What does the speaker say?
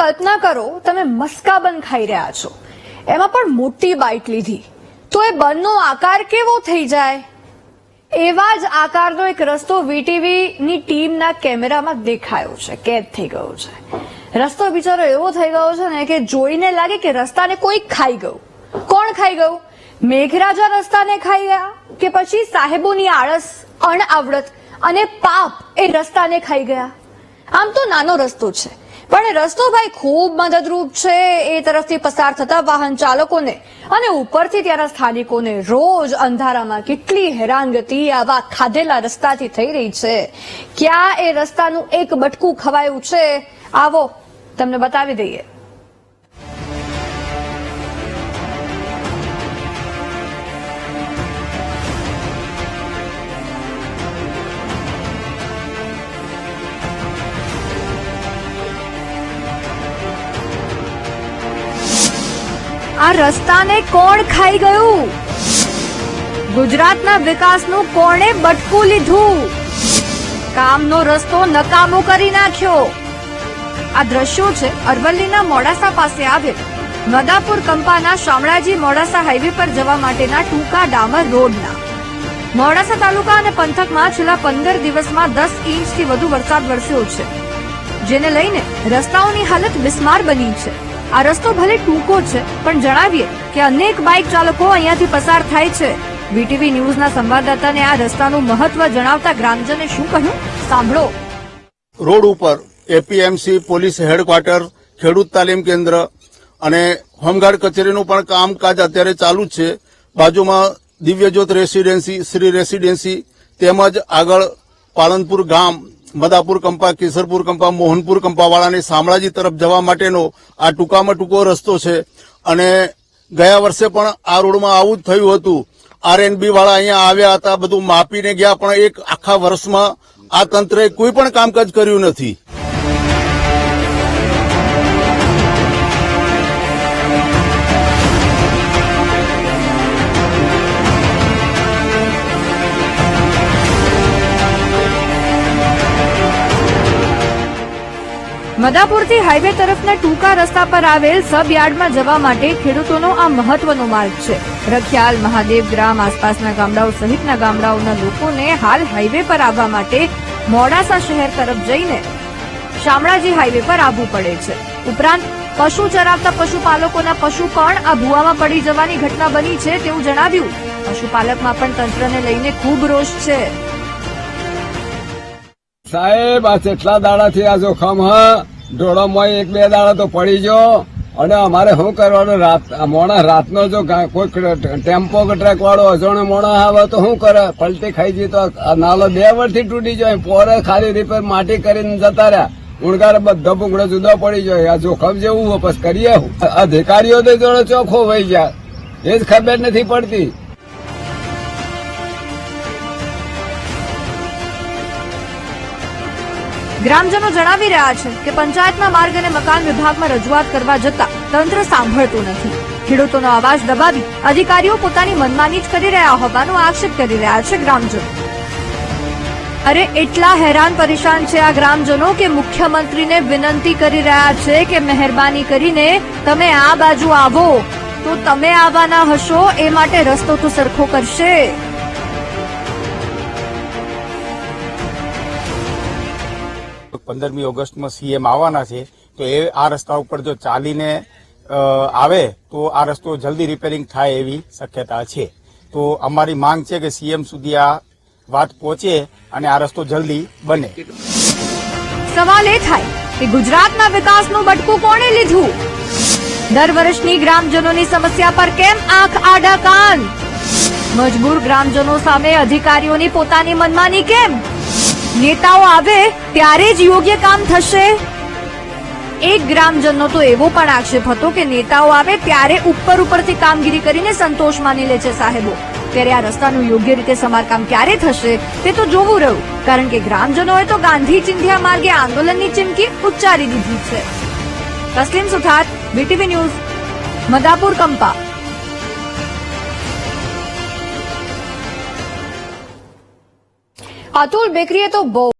કલ્પના કરો, તમે મસ્કા બન ખાઈ રહ્યા છો. એમાં પણ મોટી બાઇટ લીધી. તો એ બનનો આકાર કેવો થઈ જાય? એવા જ આકારનો એક રસ્તો વીટીવીની ટીમના કેમેરામાં દેખાયો છે, કેદ થઈ ગયો છે. રસ્તો બિચારો એવો થઈ ગયો છે ને કે જોઈને લાગે કે રસ્તાને કોઈ ખાઈ ગયું. કોણ ખાઈ ગયું? મેઘરાજા રસ્તાને ખાઈ ગયા કે પછી સાહેબોની આળસ, અણઆવડત અને પાપ એ રસ્તાને ખાઈ ગયા? આમ તો નાનો રસ્તો છે. પણ એ રસ્તો ભાઈ ખૂબ મદદરૂપ છે એ તરફથી પસાર થતા વાહન ચાલકોને. અને ઉપરથી ત્યાંના સ્થાનિકોને રોજ અંધારામાં કેટલી હેરાનગતિ આવા ખાધેલા રસ્તાથી થઈ રહી છે. ક્યાં એ રસ્તાનું એક બટકું ખવાયું છે? આવો, તમને બતાવી દઈએ. આ રસ્તાને કોણ ખાઈ ગયું? ગુજરાતના વિકાસનું કોણે બટકું લીધું? કામનો રસ્તો નકામો કરી નાખ્યો. આ દ્રશ્યો છે અરવલ્લીના મોડાસા પાસે આવેલ મદાપુર કંપાના શામળાજી મોડાસા હાઈવે પર જવા માટેના ટૂંકા ડામર રોડના. મોડાસા તાલુકા અને પંથકમાં છેલ્લા પંદર દિવસમાં દસ ઇંચથી વધુ વરસાદ વરસ્યો છે, જેને લઈને રસ્તાઓની હાલત બિસ્માર બની છે. આ રસ્તો ભલે ટૂંકો છે, પણ જણાવીએ કે અનેક બાઇક ચાલકો અહીંયાથી પસાર થાય છે. વીટીવી ન્યૂઝના સંવાદદાતાને આ રસ્તાનું મહત્વ જણાવતા ગ્રામજને શું કહ્યું? સાંભળો. રોડ ઉપર એપીએમસી પોલીસ હેડક્વાર્ટર, ખેડૂત તાલીમ કેન્દ્ર અને હોમગાર્ડ કચેરીનું પણ કામકાજ અત્યારે ચાલુ જ છે. બાજુમાં દિવ્યજ્યોત રેસીડેન્સી, શ્રી રેસીડેન્સી તેમજ આગળ પાલનપુર ગામ મદાપુર કંપા, કેસરપુર કંપા, મોહનપુર કંપાવાળાને શામળાજી તરફ જવા માટેનો આ ટૂંકામાં ટૂંકો રસ્તો છે. અને ગયા વર્ષે પણ આ રોડમાં આવું જ થયું હતું. આરએનબી વાળા અહીંયા આવ્યા હતા, બધું માપીને ગયા, પણ એક આખા વર્ષમાં આ તંત્રએ કોઈ પણ કામકાજ કર્યું નથી. મદાપુરથી હાઈવે તરફના ટૂંકા રસ્તા પર આવેલ સબ યાર્ડમાં જવા માટે ખેડૂતોનો આ મહત્વનો માર્ગ છે. રખિયાલ, મહાદેવ ગ્રામ આસપાસના ગામડાઓ સહિતના ગામડાઓના લોકોને હાલ હાઈવે પર આવવા માટે મોડાસા શહેર તરફ જઈને શામળાજી હાઈવે પર આવવું પડે છે. ઉપરાંત પશુ ચરાવતા પશુપાલકોના પશુ પણ આ ભૂવામાં પડી જવાની ઘટના બની છે તેવું જણાવ્યું. પશુપાલકમાં પણ તંત્રને લઈને ખૂબ રોષ છે. સાહેબ, આ કેટલા દાડાથી આ જોખમ, હ? ઢોળોમાં એક બે દાડા તો પડી ગયો અને અમારે શું કરવાનું? રાત મોણા રાતનો જો કોઈ ટેમ્પો કે ટ્રક વાળો અજાણ્યો મોણા આવે તો શું કરે? પલટી ખાઈ જઈ તો નાલો બે વર્ષથી તૂટી જાય. પોરે ખાલી રિપેર માટી કરીને જતા રહ્યા. ઉણગાર બધા ભૂંગળો જુદો પડી જાય. આ જોખમ જેવું વાપસ કરીએ અધિકારીઓ તો જોડે ચોખ્ખો વહી ગયા એ જ ખબર નથી પડતી. ગ્રામજનો જણાવી રહ્યા છે કે પંચાયતના માર્ગ અને મકાન વિભાગમાં રજૂઆત કરવા જતા તંત્ર સાંભળતું નથી. ખેડૂતોનો અવાજ દબાવી અધિકારીઓ પોતાની મનમાની જ કરી રહ્યા હોવાનો આક્ષેપ કરી રહ્યા છે ગ્રામજનો. અરે, એટલા હેરાન પરેશાન છે આ ગ્રામજનો કે મુખ્યમંત્રીને વિનંતી કરી રહ્યા છે કે મહેરબાની કરીને તમે આ બાજુ આવો. તો તમે આવવાના હશો, એ માટે રસ્તો તો સરખો કરશે. પંદરમી ઓગસ્ટમાં સીએમ આવવાના છે, તો એ આ રસ્તા ઉપર જો ચાલીને આવે, તો આ રસ્તો જલ્દી રિપેરિંગ થાય એવી શક્યતા છે. તો અમારી માંગ છે કે સીએમ સુધી આ વાત પહોંચે અને આ રસ્તો જલ્દી બને. સવાલ એ થાય કે ગુજરાતના વિકાસનું બટકું કોણે લીધું? દર વર્ષની ગ્રામજનોની સમસ્યા પર કેમ આંખ આડા કાન? મજબૂર ગ્રામજનો સામે અધિકારીઓની પોતાની મનમાની કેમ? નેતાઓ આવે ત્યારે જ યોગ્ય કામ થશે. એક ગ્રામજનનો તો એવો પણ આક્ષેપ હતો કે નેતાઓ આવે ત્યારે ઉપર ઉપરથી કામગીરી કરીને સંતોષ માની લે છે સાહેબો. ત્યારે આ રસ્તાનું યોગ્ય રીતે સમારકામ ક્યારે થશે તે તો જોવું રહ્યું, કારણ કે ગ્રામજનોએ તો ગાંધી ચિંધ્યા માર્ગે આંદોલનની ચીમકી ઉચ્ચારી દીધી છે. Taslim Suthar BTV news, Madapur Kampa. Atul બેકરીએ તો બહુ